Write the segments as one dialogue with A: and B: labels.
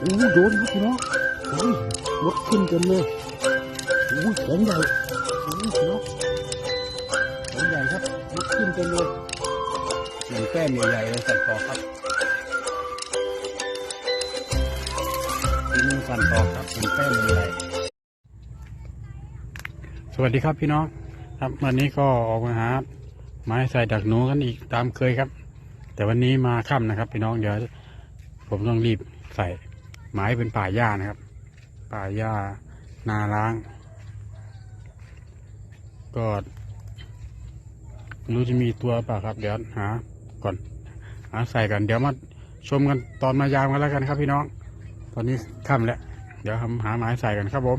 A: โอ้ยโดนครับพี่น้องโอ้ยมดขึ้นเต็มเลยโอ้ยแขนใหญ่โอ้ยพี่น้องแขนใหญ่ครับมดขึ้นเต็มเลยหนึ่งแป้นใหญ่ๆเลยสั่นต่อครับทีนึงสั่นต่อครับหนึ่งแป้นใหญ่สวัสดีครับพี่น้องครับวันนี้ก็ออกมาหาไม้ใส่ดักหนูกันอีกตามเคยครับ แต่วันนี้มาค่ำนะครับ พี่น้องเดี๋ยวผมต้องรีบใส่ ไม้เป็นป่าหญ้านะครับ ป่าหญ้านาล้าง ก็รู้จะมีตัวป่าครับ เดี๋ยวหาก่อนหาใส่กันเดี๋ยวมาชมกันตอนมายามกันแล้วกันครับพี่น้อง ตอนนี้ค่ำแล้ว เดี๋ยวทำหาไม้ใส่กันครับผม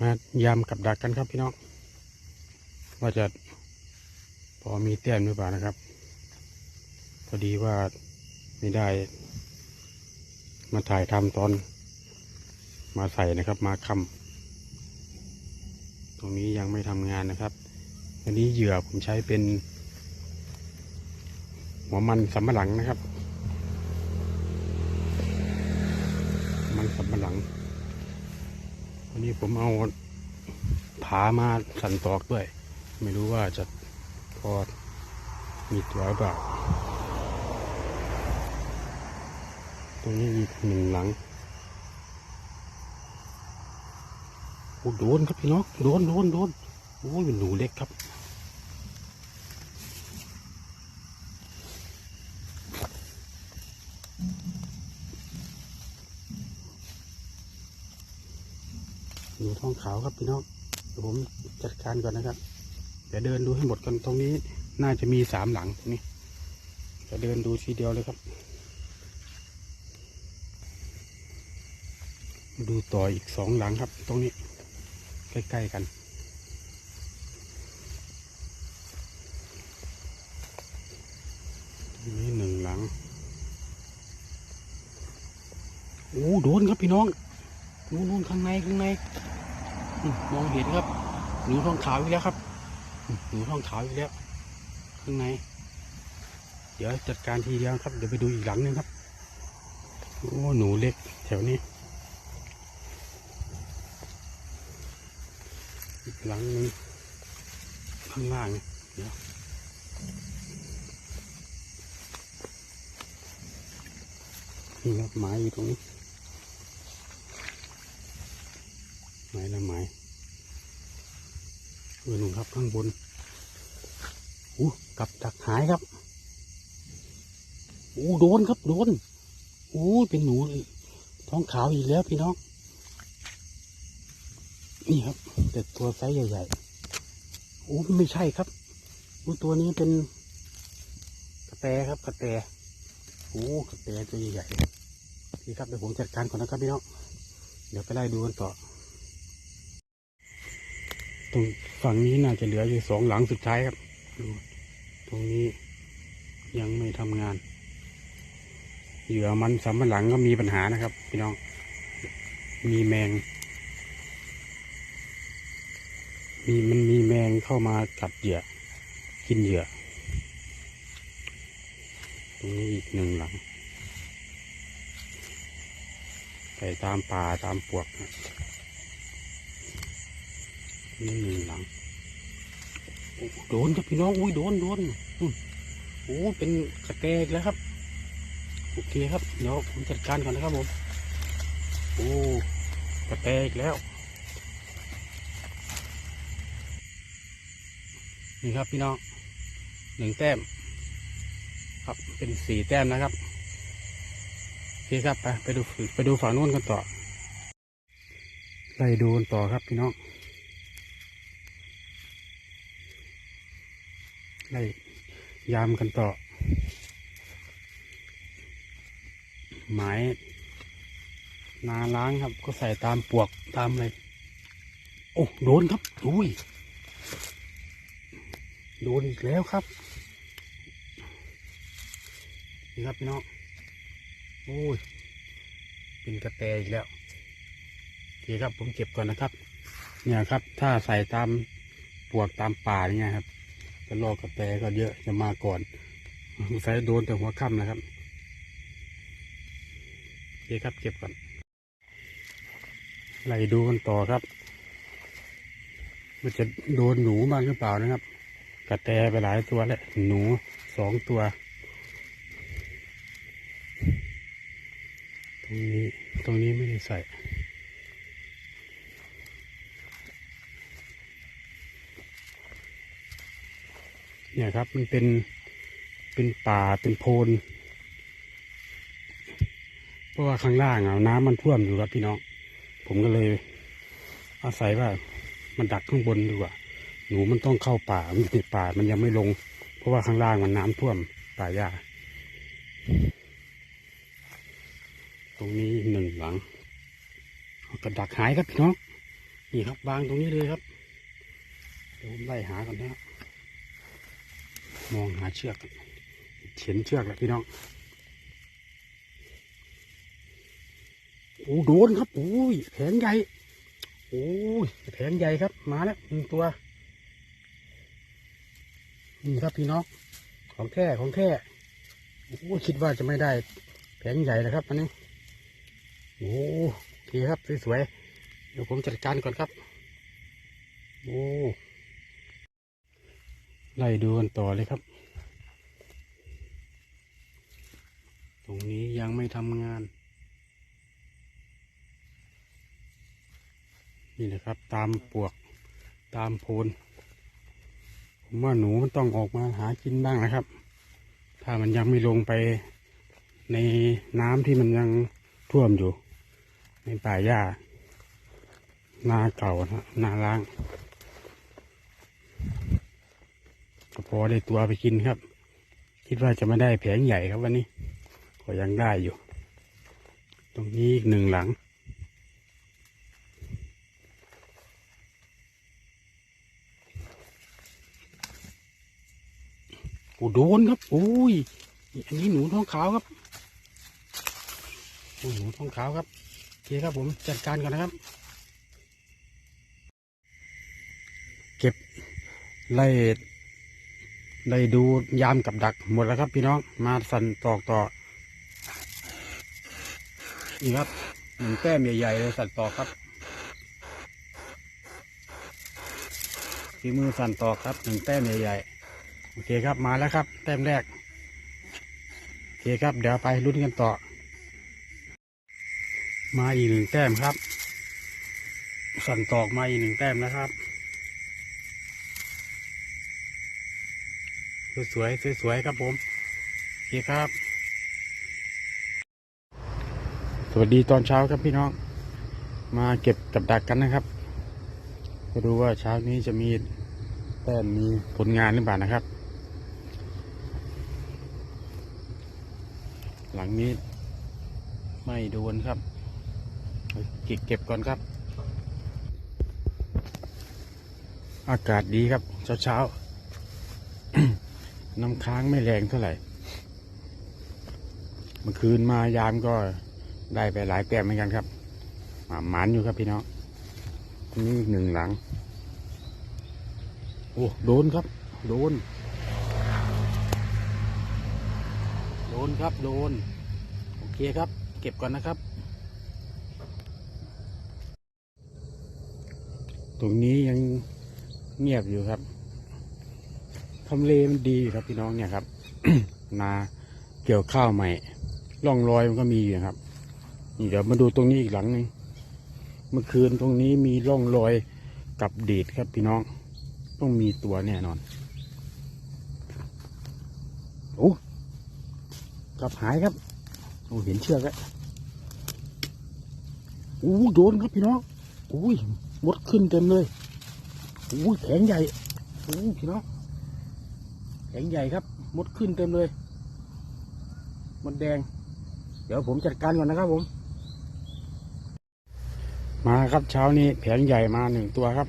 A: มายามกับดักกันครับพี่น้อง ว่าจะพอมีแต้มหรือเปล่านะครับ พอดีว่า ไม่ได้ มาถ่ายทำตอนมาใส่นะครับ มาคำตรงนี้ยังไม่ทำงานนะครับอันนี้เหยื่อผมใช้เป็น หัวมันสำปะหลังนะครับ มันสำปะหลังวันนี้ผมเอาผามาสั่นตอกด้วย ไม่รู้ว่าจะพอมีตัวหรือเปล่า ต รงนี้อีกหนึ่งหลังโอ้โดนครับพี่น้องโดนโดนโดนโอ้ยเป็นหนูเล็กครับหนูท้องขาวครับพี่น้องเดี๋ยวผมจัดการก่อนนะครับเดี๋ยวเดินดูให้หมดกันตรงนี้ น่าจะมีสามหลังตรงนี้เดี๋ยวเดินดูทีเดียวเลยครับ ดูต่ออีกสองหลังครับ ตรงนี้ ใกล้ ๆ กัน ตรงนี้หนึ่งหลัง โอ้โดนครับพี่น้องนู่นนู่นข้างในข้างในมองเห็นครับหนูทองขาวอีกแล้วครับหนูทองขาวอีกแล้ว ข้างใน เดี๋ยวจัดการทีเดียวครับ เดี๋ยวไปดูอีกหลังหนึงครับ โอ้ หนูเล็กแถวนี้ อีก หลังนึงข้างล่างเนี่ยเดี๋ยวนี่ครับไม้อยู่ตรงนี้ไม้ละไม้เออหนุ่มครับข้างบนอู้กับดักหายครับอู้โดนครับโดนอู้เป็นหนูท้องขาวอีกแล้วพี่น้อง นี่ครับแต่ตัวไซส์ใหญ่ๆโอ้ไม่ใช่ครับโอ้ตัวนี้เป็นกระแตครับกระแตโอ้กระแตตัวใหญ่ๆพี่ครับเดี๋ยวผมจัดการก่อนนะครับพี่น้องเดี๋ยวไปไล่ดูกันต่อตรงฝั่งนี้น่าจะเหลืออยู่สองหลังสุดท้ายครับดูตรงนี้ยังไม่ทำงาน เหยื่อมันสำปะหลังก็มีปัญหานะครับ พี่น้อง มีแมง มีมันมีแมงเข้ามากัดเหยื่อกินเหยื่อตรงนี้อีกหนึ่งหลังไปตามป่าตามปวกนะนี่หนึ่งหลังโดนครับพี่น้องอุ้ยโดนโดนโอ้เป็นกระแตอีกแล้วครับ โอเคครับเดี๋ยวผมจัดการก่อนนะครับผมโอ้กระแตอีกแล้ว นี่ครับพี่น้องหนึ่งแต้ม ครับเป็นสี่แต้มนะครับโอเคครับไปไปดูไปดูฝั่งนู้นกันต่อไล่ดูกันต่อครับพี่น้องไล่ยามกันต่อ หมายนาล้างครับ ก็ใส่ตามปวกตามอะไรโอ้โดนครับอุ้ย โดนอีกแล้วครับ นี่ครับพี่น้อง โอ้ย เป็นกระแตอีกแล้วโอเคครับผมเก็บก่อนนะครับ เนี่ยครับ ถ้าใส่ตามปวกตามป่าเนี่ยครับจะรอกระแตก็เยอะจะมาก่อนใส่โดนแต่หัวค่ำนะครับเคครับเก็บก่อนไล่ดูกันต่อครับ มันจะโดนหนูบ้างหรือเปล่านะครับ กระแตไปหลายตัวแล้วหนูสองตัว ตรงนี้ตรงนี้ไม่ได้ใส่เนี่ยครับมันเป็นเป็นป่าเป็นโพนเพราะว่าข้างล่างอะน้ำมันท่วมอยู่ครับพี่น้อง ผมก็เลย อาศัยว่ามันดักข้างบนดีกว่า หนูมันต้องเข้าป่ามันติดป่ามันยังไม่ลง เพราะว่าข้างล่างมันน้ำท่วมป่าหญ้าตรงนี้หนึ่งหลังกระดักหายครับพี่น้องนี่ครับวางตรงนี้เลยครับเดี๋ยวผมไล่หาก่อนนะครับมองหาเชือกเข็นเชือกแล้วพี่น้องโอ้โดนครับโอ้ยแผงใหญ่โอ้ยแผงใหญ่ครับมาแล้วหนึ่งตัว นี่ครับพี่น้องของแท้ของแท้โอ้คิดว่าจะไม่ได้แผงใหญ่นะครับอันนี้โอ้โอเคครับสวยๆเดี๋ยวผมจัดการก่อนครับโอ้ไล่ดูกันต่อเลยครับ ตรงนี้ยังไม่ทำงาน นี่แหละครับตามปวกตามโพน ผมว่าหนูมันต้องออกมาหากินบ้างนะครับ ถ้ามันยังไม่ลงไปในน้ำที่มันยังท่วมอยู่ ในป่าหญ้านาเก่านะนาล้างก็พอได้ตัวไปกินครับ คิดว่าจะไม่ได้แผงใหญ่ครับวันนี้ ก็ยังได้อยู่ ตรงนี้อีกหนึ่งหลัง โอ้โดนครับโอ้ยอันนี้หนูท้องขาวครับโอ้หนูท้องขาวครับโอเคครับผมจัดการก่อนนะครับ เก็บไล่ไล่ดูยามกับดักหมดแล้วครับพี่น้องมาสั่นตอกต่อนี่ครับหนึ่งแต้มใหญ่ๆเลยสั่นตอกครับฝีมือสั่นตอกครับหนึ่งแต้มใหญ่ๆ โอเคครับมาแล้วครับ แต้มแรก โอเคครับ เดี๋ยวไปลุ้นกันต่อ มาอีกหนึ่งแต้มครับ สั่นตอกมาอีกหนึ่งแต้มนะครับสวยๆสวยๆครับผมโอเคครับ สวัสดีตอนเช้าครับพี่น้อง มาเก็บกับดักกันนะครับมาดูว่าเช้านี้จะมีแต้มมีผลงานหรือเปล่านะครับ หลังนี้ไม่โดนครับเก็บเก็บก่อนครับ อากาศดีครับ เช้าเช้าๆน้ำค้างไม่แรงเท่าไหร่ เมื่อคืนมายามก็ได้ไปหลายแต้มเหมือนกันครับหมานอยู่ครับพี่น้องนี่อีกหนึ่งหลัง โอ้โดนครับ โดน โดนครับ โดน เคครับ เก็บก่อนนะครับ ตรงนี้ยังเงียบอยู่ครับทำเลมันดีครับพี่น้องเนี่ยครับ นาเกี่ยวข้าวใหม่ร่องรอยมันก็มีอยู่ครับ นี่เดี๋ยวมาดูตรงนี้อีกหลังหนึ่งเมื่อคืนตรงนี้มีร่องรอยกับเดดครับพี่น้อง ต้องมีตัวแน่นอนโอ้กลับหายครับ โอ้เห็นเชือกแล้วโอ้โดนครับพี่น้องโอ้ยมดขึ้นเต็มเลยโอ้ยแข็งใหญ่โอ้พี่น้องแข็งใหญ่ครับ มดขึ้นเต็มเลย มดแดง เดี๋ยวผมจัดการก่อนนะครับผม มาครับเช้านี้แผงใหญ่มาหนึ่งตัวครับ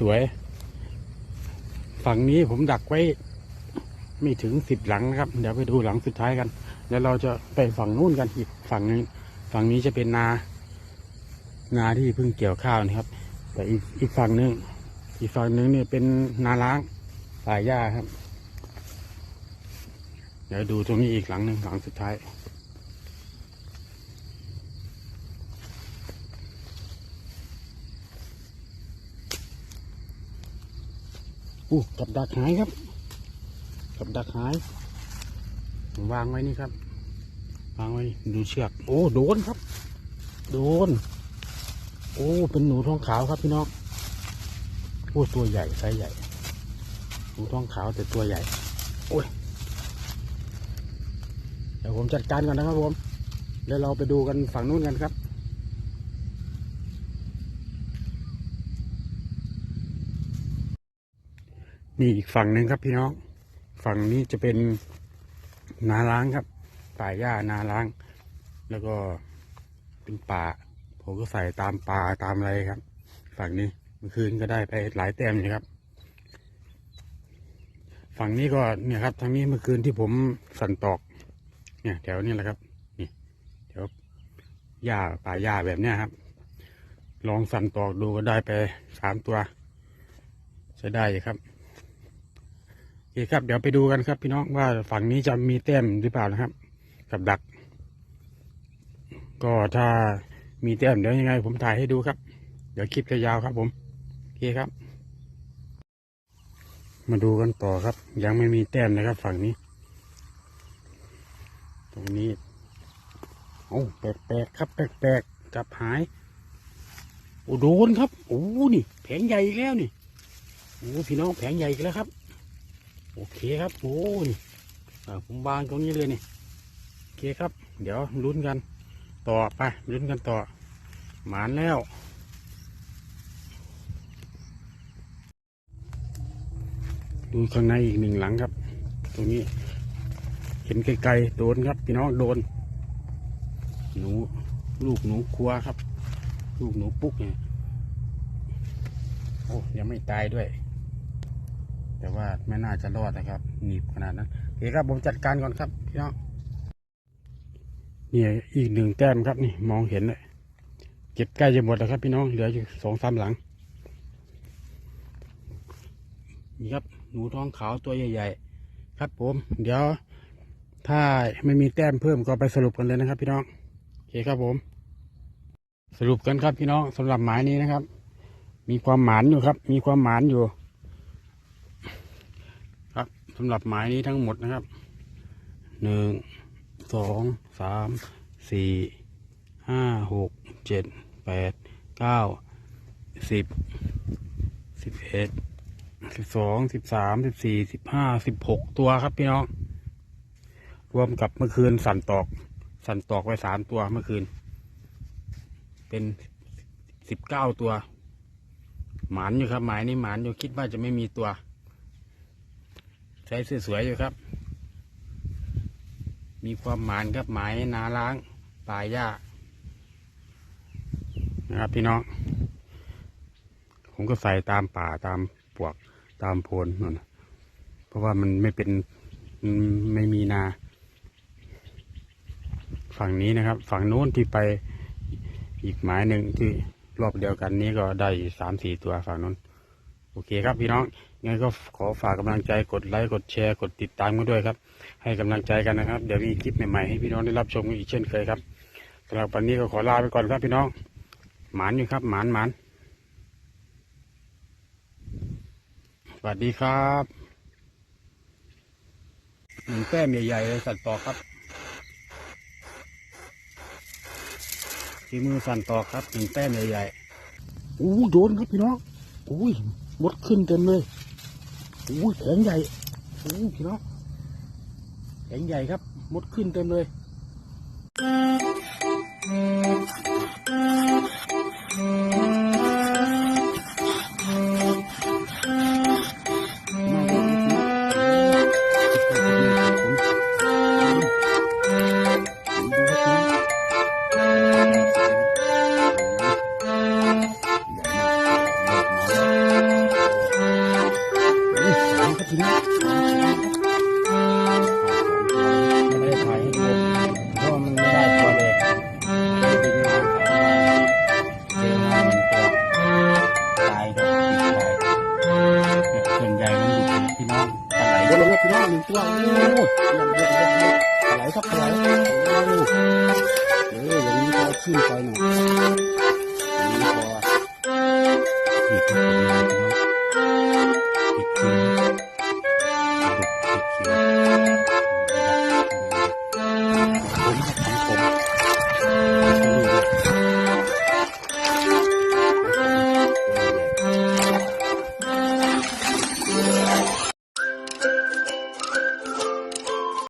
A: สวยๆฝั่งนี้ผมดักไว้ ไม่ถึงสิบหลังนะครับ เดี๋ยวไปดูหลังสุดท้ายกัน เดี๋ยวเราจะไปฝั่งนู้นกันอีกฝั่งนึงฝั่งนี้จะเป็นนา นาที่เพิ่งเกี่ยวข้าวนะครับ แต่อีกอีกฝั่งนึงอีกฝั่งนึงเนี่ยเป็นนาล้างสายหญ้าครับ เดี๋ยวดูตรงนี้อีกหลังหนึ่งหลังสุดท้ายอู้กับดักหายครับ กับดักหาย วางไว้นี่ครับ วางไว้ดูเชือก โอ้โดนครับ โดน โอ้เป็นหนูท้องขาวครับพี่น้องโอ้ตัวใหญ่ไซส์ใหญ่ หนูท้องขาวแต่ตัวใหญ่โอ้ยเดี๋ยวผมจัดการก่อนนะครับผมเดี๋ยวเราไปดูกันฝั่งนู้นกันครับนี่อีกฝั่งหนึ่งครับพี่น้อง ฝั่งนี้จะเป็น นาล้างครับ ป่าหญ้านาล้าง แล้วก็เป็นป่า ผมก็ใส่ตามป่าตามอะไรครับ ฝั่งนี้เมื่อคืนก็ได้ไปหลายแต้มเลยครับ ฝั่งนี้ก็เนี่ยครับทางนี้เมื่อคืนที่ผมสั่นตอก เนี่ยแถวนี้แหละครับนี่แถวหญ้าป่าหญ้าแบบเนี้ยครับ ลองสั่นตอกดูก็ได้ไปสามตัวใช้ได้อยู่ครับ คครับ เดี๋ยวไปดูกันครับ พี่น้องว่าฝั่งนี้จะมีแต้มหรือเปล่านะครับ กับดัก ก็ถ้ามีแต้มเดี๋ยวยังไง ผมถ่ายให้ดูครับ เดี๋ยวคลิปจะยาวครับ ผมโอเคครับ มาดูกันต่อครับ ยังไม่มีแต้มนะครับ ฝั่งนี้ ตรงนี้โอ้แปลกๆครับ แปลกๆจับหายโอ้โดนครับโอ้นี่ แผงใหญ่อีกแล้วนี่โอ้พี่น้องแผงใหญ่อีกแล้วครับ โอเคครับโอ้นี่ผมวางตรงนี้เลยนี่โอเคครับ เดี๋ยวลุ้นกันต่อไปลุ้นกันต่อ หมานแล้ว ดูข้างในอีกหนึ่งหลังครับ ตรงนี้ เห็นไกลๆโดนครับพี่น้องโดน หนูลูกหนูครัวครับ ลูกหนูปุ๊กเนี่ยโอ้ยังไม่ตายด้วย แต่ว่าไม่น่าจะรอดนะครับ หนีบขนาดนั้นโอเคครับผมจัดการก่อนครับพี่น้องนี่อีกหนึ่งแต้มครับนี่มองเห็นเลยเก็บใกล้จะหมดแล้วครับ พี่น้องเหลืออยู่สองสามหลังนี่ครับหนูท้องขาวตัวใหญ่ ๆ ครับผม เดี๋ยวถ้าไม่มีแต้มเพิ่มก็ไปสรุปกันเลยนะครับ พี่น้องโอเคครับผม สรุปกันครับพี่น้องสำหรับหมายนี้นะครับ มีความหมานอยู่ครับ มีความหมานอยู่ สำหรับหมายนี้ทั้งหมดนะครับหนึ่งสองสามสี่ห้าหกเจ็ดแปดเก้าสิบสิบเอ็ดสิบสองสิบสามสิบสี่สิบห้าสิบหกตัวครับพี่น้อง รวมกับเมื่อคืนสั่นตอก สั่นตอกไว้สามตัวเมื่อคืน เป็นสิบเก้าตัว หมานอยู่ครับหมายนี้หมานอยู่คิดว่าจะไม่มีตัว ใช้สวยๆอยู่ครับ มีความหมานครับหมายนาล้างปลายหญ้านะครับพี่น้องผมก็ใส่ตามป่าตามปวกตามโพนนั่นเพราะว่ามันไม่เป็นไม่มีนา ฝั่งนี้นะครับ ฝั่งโน้นที่ไปอีกหมายหนึ่งที่รอบเดียวกันนี้ก็ได้สามสี่ตัวฝั่งโน้น โอเคครับพี่น้อง งั้นก็ขอฝากกำลังใจกดไลค์กดแชร์กดติดตามกันด้วยครับ ให้กำลังใจกันนะครับ เดี๋ยวมีคลิปใหม่ๆให้พี่น้องได้รับชมกันอีกเช่นเคยครับสำหรับวันนี้ก็ขอลาไปก่อนครับพี่น้อง หมานอยู่ครับ หมานหมานสวัสดีครับหนึ่งแต้มใหญ่ๆเลยสัตว์ต่อครับทีมือสั่นต่อครับหนึ่งแต้มใหญ่ๆอู้โดนครับพี่น้องอุ้ยมดขึ้นเต็มเลย โอ้ยแข็งใหญ่อู้พี่น้องแข็งใหญ่ครับมดขึ้นเต็มเลย เอออย่างนี้ก็เอขึ้นไปหน่อยอย่างนี้พอนี่ครับผมพี่น้องติดนี่ครับ